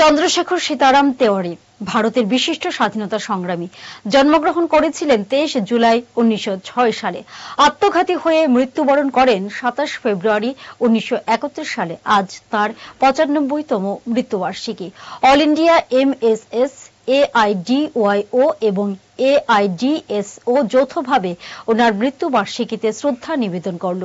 চন্দ্রশেখর সীতারাম তেওয়ারি, ভারতের বিশিষ্ট স্বাধীনতা সংগ্রামী, জন্মগ্রহণ করেছিলেন তেইশ জুলাই উনিশশো ছয় সালে। আত্মঘাতী হয়ে মৃত্যুবরণ করেন সাতাশ ফেব্রুয়ারি উনিশশো একত্রিশ সালে। আজ তার পঁচানব্বইতম মৃত্যুবার্ষিকী। All India M S S AIDYO এবং এআইডিএসও যৌথভাবে ওনার মৃত্যুবার্ষিকীতে শ্রদ্ধা নিবেদন করল।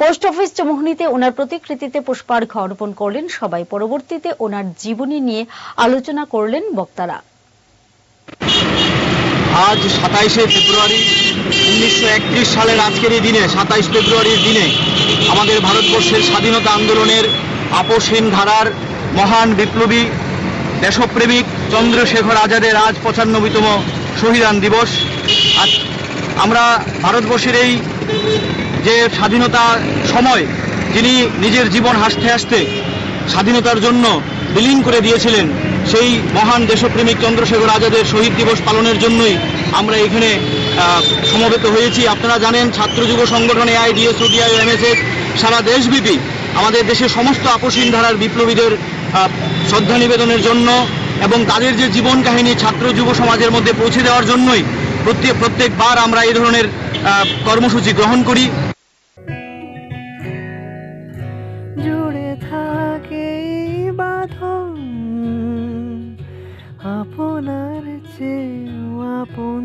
পোস্ট অফিস চমোহনীতে ওনার প্রতিকৃতিতে পুষ্পার্ঘ অর্পণ করলেন। সবাই পরবর্তীতে ওনার জীবনী নিয়ে আলোচনা করলেন বক্তারা। আজ সাতাইশে ফেব্রুয়ারি উনিশশো একত্রিশ সালের আজকের এই দিনে, সাতাইশ ফেব্রুয়ারির দিনে আমাদের ভারতবর্ষের স্বাধীনতা আন্দোলনের আপসহীন ধারার মহান বিপ্লবী দেশপ্রেমিক চন্দ্রশেখর আজাদের আজ পঁচানব্বইতম শহীদান দিবস। আমরা ভারতবর্ষের এই যে স্বাধীনতা সময়, যিনি নিজের জীবন হাসতে হাসতে স্বাধীনতার জন্য বিলীন করে দিয়েছিলেন, সেই মহান দেশপ্রেমিক চন্দ্রশেখর আজাদের শহীদ দিবস পালনের জন্যই আমরা এখানে সমবেত হয়েছি। আপনারা জানেন, ছাত্র যুব সংগঠন এআইডিএস, ওডিআই এমএসএস সারা দেশব্যাপী আমাদের দেশের সমস্ত আপসীন ধারার বিপ্লবীদের শ্রদ্ধা নিবেদনের জন্য এবং তাদের যে জীবন কাহিনী ছাত্র যুব সমাজের মধ্যে পৌঁছে দেওয়ার জন্যই প্রত্যেক প্রত্যেকবার আমরা এই ধরনের কর্মসূচি গ্রহণ করি। জুড়ে থাকে আপনার চেয়েও আপন।